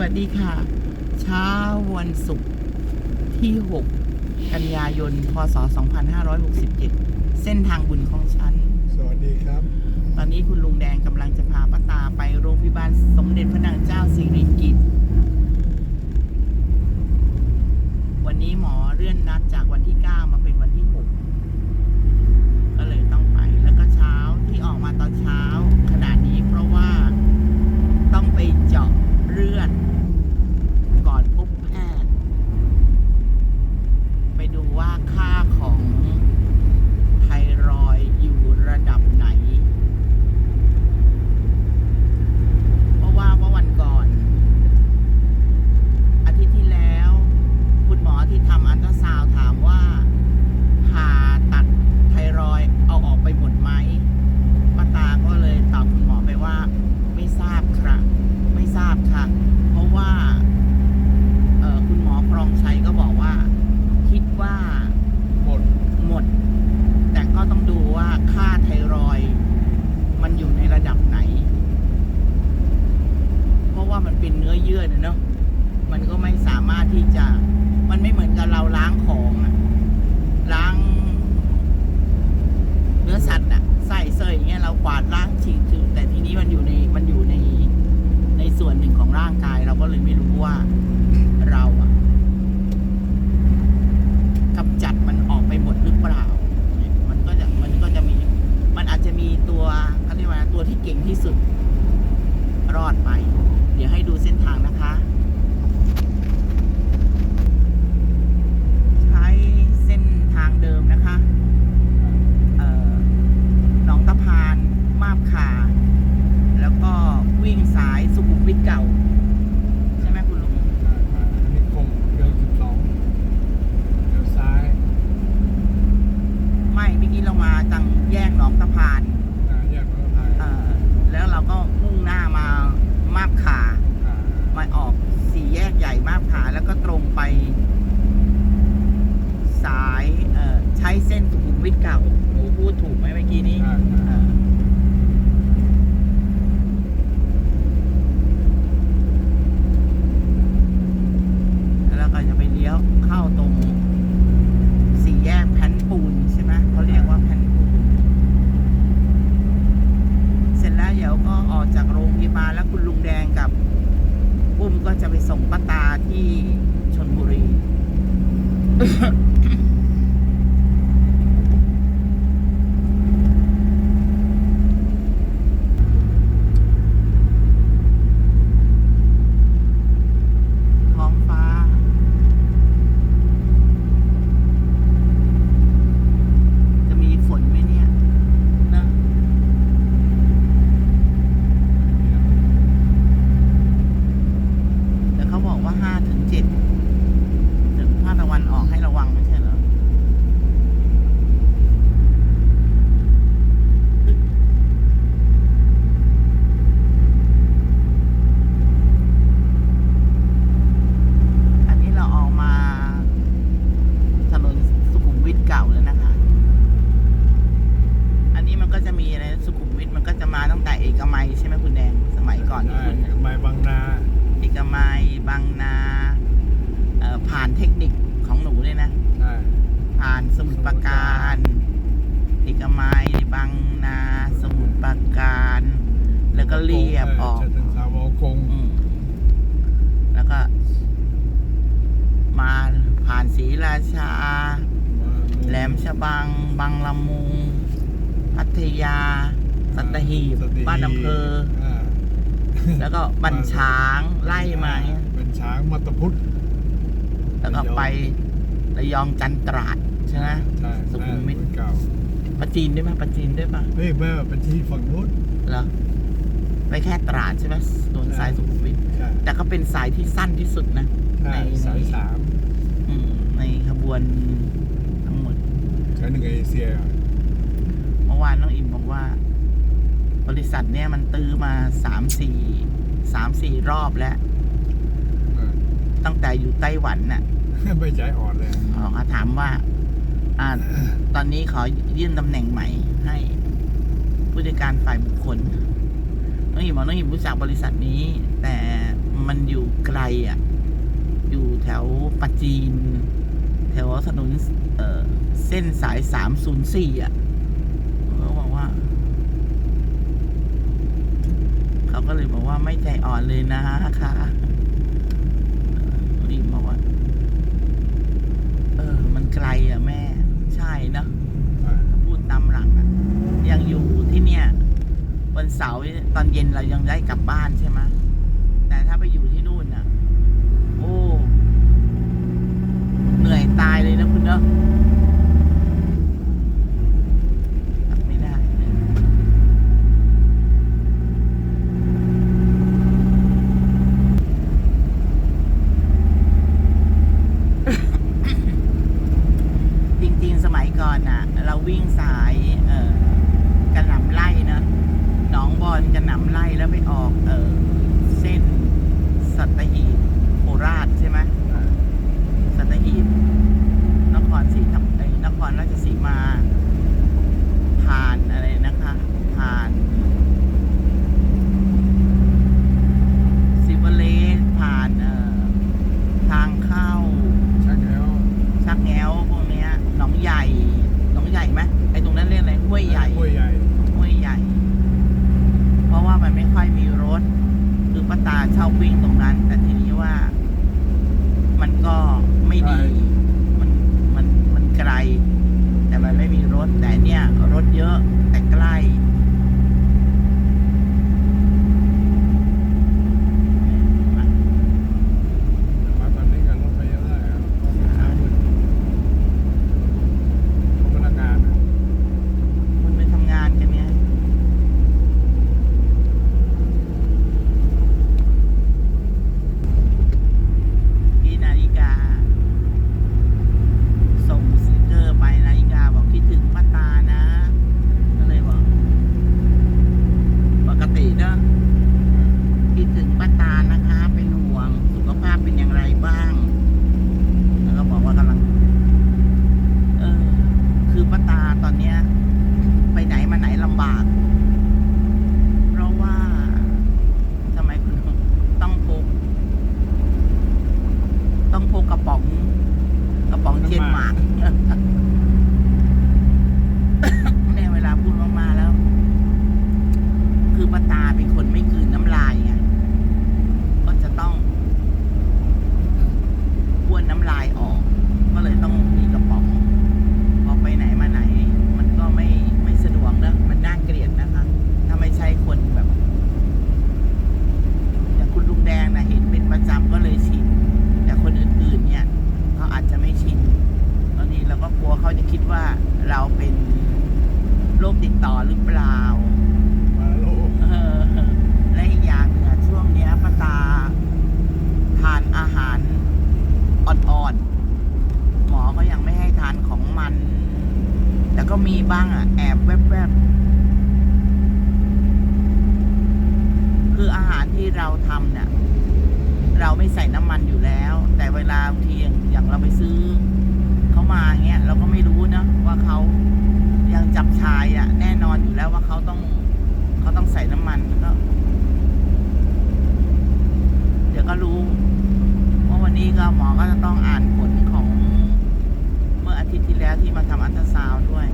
วัสดีค่ะ เช้าวันศุกร์ที่ 6 กันยายน พศ 2567 เส้นทางบุญของฉัน สวัสดีครับ ตอนนี้คุณลุงแดงกำลังจะพาป้าตาไปโรงพยาบาลสมเด็จพระนางเจ้าสิริกิติ์วันนี้หมอเลื่อนนัดจากวันที่ 9 มาเป็นวันที่ 6 ก็เลยต้องไป แล้วก็เช้าที่ออกมาตอนเช้าขนาดนี้เพราะว่าต้องไปเจาะเลือด ก่อนพบแพทย์ ไปดูว่าค่าของไทรอยด์อยู่ระดับไหน เพราะว่าเมื่อวันก่อน อาทิตย์ที่แล้ว คุณหมอที่ทำอันตราซาวด์ถามว่าผ่าตัดไทรอยด์เอาออกไปหมดไหมป้าตาก็เลยตอบคุณหมอไปว่า ไม่ทราบครับ ไม่ทราบค่ะ เพราะว่า เอ่อคุณหมอพรองชัยก็บอกว่า คิดว่า หมด หมด แต่ก็ต้องดูว่าค่าไทรอยด์มันอยู่ในระดับไหน เพราะว่ามันเป็นเนื้อเยื่อนะเนาะ มันก็ไม่สามารถที่จะ มันไม่เหมือนกับเราล้างของอะล้าง เนื้อสัตว์อะใส่เสยอย่างเงี้ยเรากวาดล้างฉีดถูแต่ทีนี้มันอยู่ใน มันอยู่ใน ในส่วนหนึ่งของ ร่างกายเราก็เลยไม่รู้ว่าเราอะกำจัดมันออกไปหมดหรือเปล่า มันก็จะมันก็จะมี มันอาจจะมีตัวเขาเรียกว่าตัวที่เก่งที่สุด รอดไป เดี๋ยวให้ดูเส้นทางนะคะ แหลมฉบังบางละมุงพัทยา สัตหีบ บ้านอำเภออ่าแล้วก็บัญช้างไล่มาเนี่ยเป็นช้างมัตตพุทธแล้วก็ไประยองจันตราดใช่ไหมใช่สุขุมวิทเก่าปราจีนได้ไหมปราจีนได้ปะเฮ้ยแม่เป็นที่ฝั่งนู้นเหรอไปแค่ตราดใช่ไหมส่วนสายสุขุมวิทใช่แต่ก็เป็นสายที่สั้นที่สุดนะใช่ในสายสามอืมในขบวนทั้งหมด สายหนึ่งเอเชียเมื่อวานน้องอิมบอกว่า บริษัทเนี่ยมันตื้อมาสามสี่สามสี่รอบแล้วอ่าตั้งแต่อยู่ไต้หวันน่ะไม่ใจอ่อนเลยเขาถามว่า อ่า ตอนนี้ขอยื่นตำแหน่งใหม่ให้ผู้จัดการฝ่ายบุคคลน้องอิมบอกน้องอิมรู้จักบริษัทนี้ แต่มันอยู่ไกลอะ อยู่แถวปะจีน แถวถนนเอ่อเส้นสายสามศูนย์สี่อะเขาบอกว่า เขาก็เลยบอกว่าไม่ใจอ่อนเลยนะคะรีบบอกว่า เออ มันไกลอะแม่ ใช่เนอะพูดตามหลังอะ ยังอยู่ที่เนี่ยวันเสาร์ตอนเย็นเรายังได้กลับบ้านใช่ไหมแต่ถ้าไปอยู่ที่นู่นน่ะ โอ้ เหนื่อยตายเลยนะคุณเนาะรับไม่ได้เลยจริงๆ สมัยก่อนน่ะ เราวิ่งสาย เอ่อกระหน่ำไล่นะหนองบอลกระหน่ำไล่แล้วไปออก เอ่อ เส้นสัตหีบโคราชใช่ไหม อ่า สัตหีบนครศรีธรรมเอ้ยนครราชสีมา ผ่านอะไรนะคะ ผ่านซิเวเลสผ่านเอ่อทางเข้า ชักแล้ว ชักแง้วพวกเนี้ยหนองใหญ่หนองใหญ่ไหมไอ้ตรงนั้นเรียกอะไรห้วยใหญ่ ห้วยใหญ่ ห้วยใหญ่ เพราะว่ามันไม่ค่อยมีรถ คือป้าตาชอบวิ่งตรงนั้น แต่ทีนี้ว่า มันก็ไม่ดี มันมันมันไกล แต่มันไม่มีรถแต่เนี่ย รถเยอะแต่ใกล้ มาตอนนี้กันรถไปเยอะเลยครับห้าหมื่นพนักงานนะ คนไปทำงานกันเนี่ย ที่นาฬิกา ส่งสติกเกอร์ไปนาฬิกาบอกคิดถึงป้าตานะ ก็เลยบอก ปกติเนอะคิดถึงป้าตานะคะ เป็นห่วง สุขภาพเป็นอย่างไรบ้าง แล้วก็บอกว่ากำลัง เออ คือป้าตาตอนเนี้ย ไปไหนมาไหนลำบาก เพราะว่าทำไมคุณต้องพก ต้องพกกระป๋อง กระป๋องเทียนหมาก เนี่ยเวลาพูดมากๆแล้ว คือป้าตาเป็นคนไม่กลืนน้ำลายไง ก็จะต้องบ้วนน้ำลายออก ก็เลยต้องมีกระป๋อง พอไปไหนมาไหน มันก็ไม่ไม่สะดวกนะ มันน่าเกลียดนะคะ ถ้าไม่ใช่คนแบบ อย่างคุณลุงแดงนะเห็นเป็นประจำก็เลยชิน แต่คนอื่นๆ เนี่ยเขาอาจจะไม่ชิน ตอนนี้เราก็กลัวเขาจะคิดว่าเราเป็นโรคติดต่อหรือเปล่า มาโลก เออและอีกอย่างหนึ่งอะช่วงเนี้ยป้าตา ทานอาหารอ่อนๆ หมอก็ยังไม่ให้ทานของมัน แต่ก็มีบ้างอะ แอบแวบๆ คืออาหารที่เราทำเนี่ย เราไม่ใส่น้ำมันอยู่แล้ว แต่เวลาบางทีอย่างเราไปซื้อเขามาเงี้ย เราก็ไม่รู้นะว่าเขายังจับชายอะ แน่นอนอยู่แล้วว่าเขาต้องเขาต้องใส่น้ำมันก็ เดี๋ยวก็รู้ว่าวันนี้ก็หมอก็จะต้องอ่านผลของเมื่ออาทิตย์ที่แล้วที่มาทำอัลตราซาวด้วย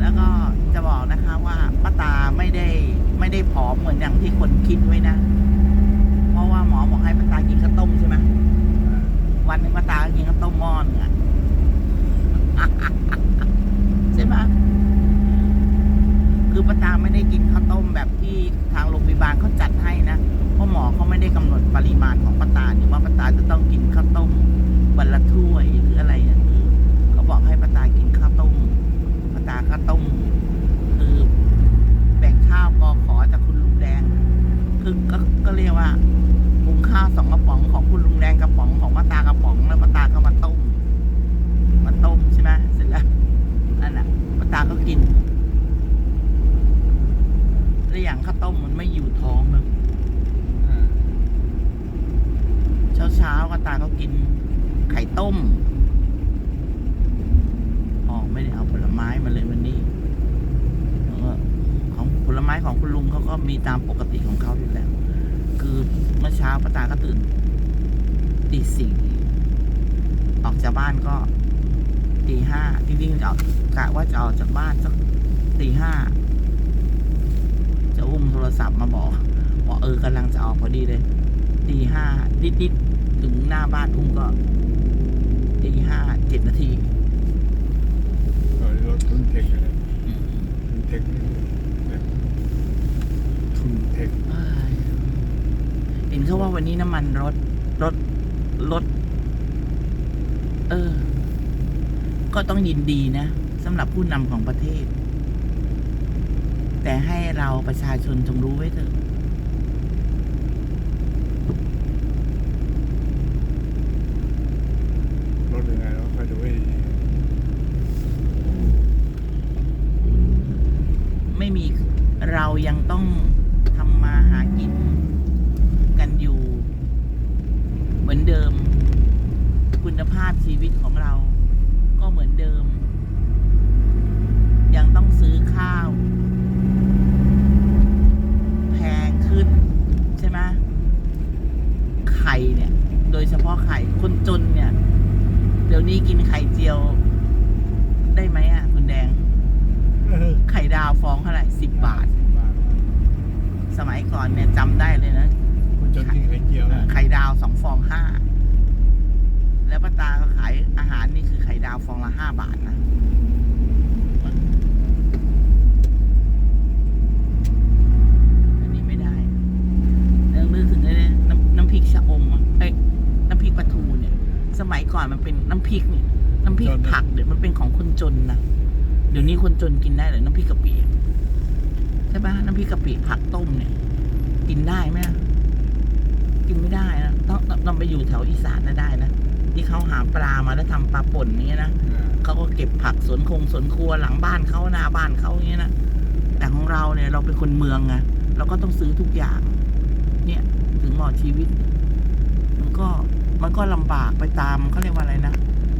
แล้วก็ จะบอกนะคะว่าป้าตาไม่ได้ไม่ได้ผอมเหมือนอย่างที่คนคิดไว้นะ เพราะว่าหมอบอกให้ป้าตากินข้าวต้มใช่ไหมวันหนึ่งป้าตากินข้าวต้มหม้อนึงอะใช่ไหมคือป้าตาไม่ได้กินข้าวต้มแบบที่ทางโรงพยาบาลเขาจัดให้นะเพราะหมอเขาไม่ได้กำหนดปริมาณของป้าตาหรือว่าป้าตาจะต้องกินข้าวต้มวันละถ้วยหรืออะไรอย่างนี้เขาบอกให้ป้าตากินข้าวต้มป้าตาข้าวต้ม คือแบ่งข้าวกอขอจากคุณลุงแดง คือก็ก็เรียกว่าหุงข้าวสองกระป๋องของคุณลุงแดงกระป๋องของป้าตากระป๋องแล้วป้าตาก็มาต้มมาต้มใช่ไหมเสร็จแล้วนั่นแหละป้าตาก็กินแล้วอย่างข้าวต้มมันไม่อยู่ท้องนะอ่าเช้าเช้าๆก็ตาก็กินไข่ต้มอ๋อไม่ได้เอาผลไม้มาเลยวันนี้แล้วก็ของผล ไม้ของคุณลุงเขาก็มีตามปกติของเขาอยู่แล้ว คือเมื่อเช้าป้าตาก็ตื่นตีสี่ออกจากบ้านก็ตีห้าจริงๆจะออกกะว่าจะออกจากบ้านสักตีห้าจะอุ้มโทรศัพท์มาบอกบอกเออกำลังจะออกพอดีเลยตีห้านิดๆถึงหน้าบ้านอุ้มก็ตีห้าเจ็ดนาทีเออรถทุนเทคเลยทุนเทคนี่แบบทุนเทค เอ้ย เห็นเขาว่าวันนี้น้ำมันรถรถรถเออ ก็ต้องยินดีนะสำหรับผู้นำของประเทศ แต่ให้เราประชาชนจงรู้ไว้เถอะรถยังไงเราค่อยดูให้ดีไม่มีเรายังต้องทำมาหากินกันอยู่ เหมือนเดิม คุณภาพชีวิตของเรา ก็เหมือนเดิม ยังต้องซื้อข้าว แพงขึ้น ใช่ไหมไข่เนี่ย โดยเฉพาะไข่คนจนเนี่ย เดี๋ยวนี้กินไข่เจียว ได้ไหมอะ คุณแดงเออไข่ดาวฟองเท่าไหร่สิบบาทบาท สมัยก่อนเนี่ยจำได้เลยนะ สองฟองห้าแล้วป้าตาก็ขายอาหารนี่คือไข่ดาวฟองละห้าบาทนะอันนี้ไม่ได้เรื่องนึกถึงไอ้เนี่ยน้ำน้ำพริกชะอมอะเอ้ยน้ำพริกปลาทูเนี่ย สมัยก่อนมันเป็นน้ำพริกเนี่ยน้ำพริกผักเนี่ยวมันเป็นของคนจนนะเดี๋ยวนี้คนจนกินได้เหรือน้ำพริกกะปิใช่ปะน้ำพริกกะปิผักต้มเนี่ย กินได้ไหม กินไม่ได้นะต้องต้องต้องไปอยู่แถวอีสานน่ะได้นะที่เขาหาปลามาแล้วทำปลาป่นอย่างเงี้ยนะอ่าเขาก็เก็บผักสวนคงสวนครัวหลังบ้านเขาหน้าบ้านเขาอย่างเงี้ยนะแต่ของเราเนี่ยเราเป็นคนเมืองไงเราก็ต้องซื้อทุกอย่าง เนี่ยถึงหมอชีวิต มันก็มันก็ลำบากไปตามเขาเรียกว่าอะไรนะ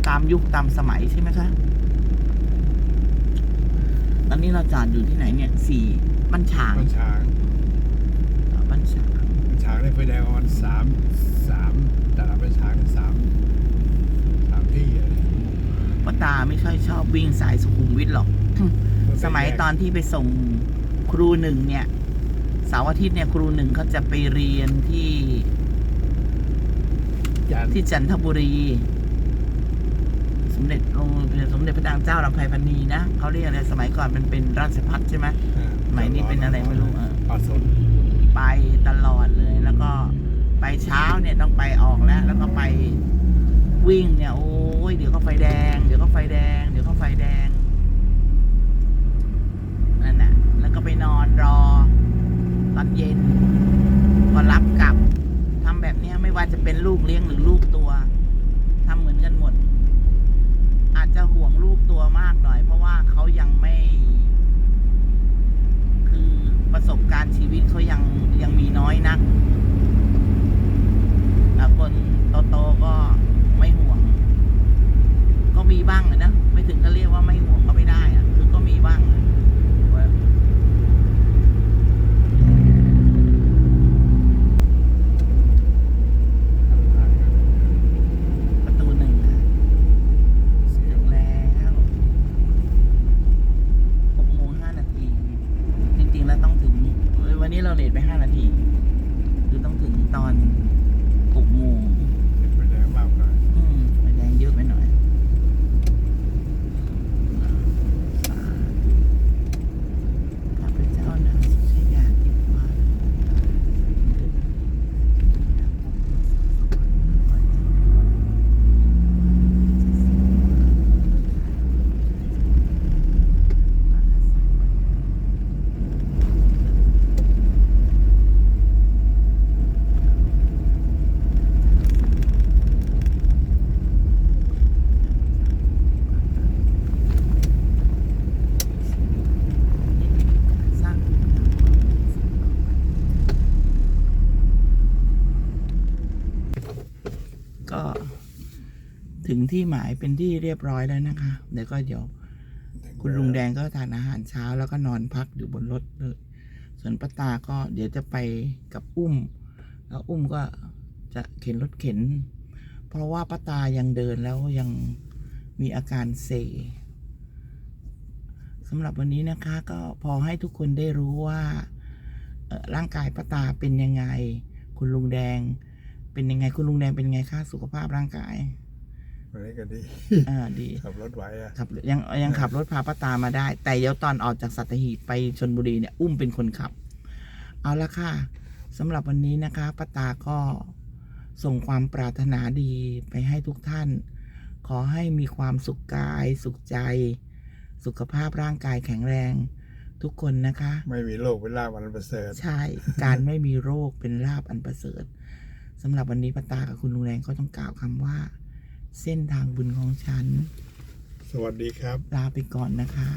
ตามยุคตามสมัยใช่ไหมคะตอนนี้เราจอดอยู่ที่ไหนเนี่ย สี่บ้านฉางมันช้างบ้านฉางมันช้างในไฟแดงประมาณสามสามแต่ละเป็นช้างสามสามที่อะไรป้าตาไม่ค่อยชอบวิ่งสายสุขุมวิทหรอก สมัยตอนที่ไปส่งครูหนึ่งเนี่ยเสาร์อาทิตย์เนี่ยครูหนึ่งเขาจะไปเรียนที่ยันที่จันทบุรี สมเด็จโรงเรียนสมเด็จพระนางเจ้าลำไพพันนีนะเขาเรียกอะไรสมัยก่อนมันเป็นราชพัฒใช่ไหมอ่าสมัยนี้เป็นอะไรไม่รู้เออปลาสน ไปตลอดเลย แล้วก็ไปเช้าเนี่ยต้องไปออกแล้ว แล้วก็ไปวิ่งเนี่ย โอ้ยเดี๋ยวก็ไฟแดง เดี๋ยวก็ไฟแดง เดี๋ยวก็ไฟแดงนั่นน่ะ แล้วก็ไปนอนรอตอนเย็นก็รับกลับทำแบบเนี้ยไม่ว่าจะเป็นลูกเลี้ยงหรือลูกตัวทำเหมือนกันหมด อาจจะห่วงลูกตัวมากหน่อย เพราะว่าเขายังไม่ คือประสบการณ์ ชีวิตเขายังยังมีน้อยนักแต่คนโตๆก็ไม่ห่วง ก็มีบ้างนะ ไม่ถึงจะเรียกว่าไม่ห่วงก็ไม่ได้อะคือก็มีบ้างนะว่า ประตูหนึ่งอะ เสีย ถึ ง งแล้วหกโมงห้านาที จริงๆแล้วต้องถึงเอ้ย วันนี้เราเลทไปห้านาที คือต้องถึงตอนหกโมงไปแดงมากหน่อย อืมไฟแดงเยอะไปหน่อยสาธุข้าพเจ้านางสุชยาทิพวาสร้างก็ถึ งที่หมายเป็นที่เรียบร้อยแล้วนะคะ เดี๋ยวก็เดี๋ยว คุณลุงแดงก็ทานอาหารเช้าแล้วก็นอนพักอยู่บนรถเลยส่วนป้าตาก็เดี๋ยวจะไปกับอุ้ม แล้วอุ้มก็จะเข็นรถเข็น เพราะว่าป้าตายังเดินแล้วยังมีอาการเซสำหรับวันนี้นะคะ ก็พอให้ทุกคนได้รู้ว่าร่างกายป้าตาเป็นยังไง คุณลุงแดง เป็นยังไงคุณลุงแดงเป็นยังไงคะสุขภาพร่างกาย วันนี้ก็ดีอ่าดี ขับรถไหวอะขับยังยังขับรถพาป้าตามาได้ แต่เดี๋ยวตอนออกจากสัตหีบไปชนบุรีเนี่ย อุ้มเป็นคนขับ เอาละค่ะสำหรับวันนี้นะคะป้าตาก็ส่งความปรารถนาดีไปให้ทุกท่าน ขอให้มีความสุขกาย สุขใจ สุขภาพร่างกายแข็งแรง ทุกคนนะคะ ไม่มีโรคเป็นลาบอันประเสริฐ ใช่ การไม่มีโรคเป็นลาบอันประเสริฐสำหรับวันนี้ป้าตากับคุณลุงแรงก็ต้องกล่าวคำว่า เส้นทางบุญของฉัน สวัสดีครับ ลาไปก่อนนะคะ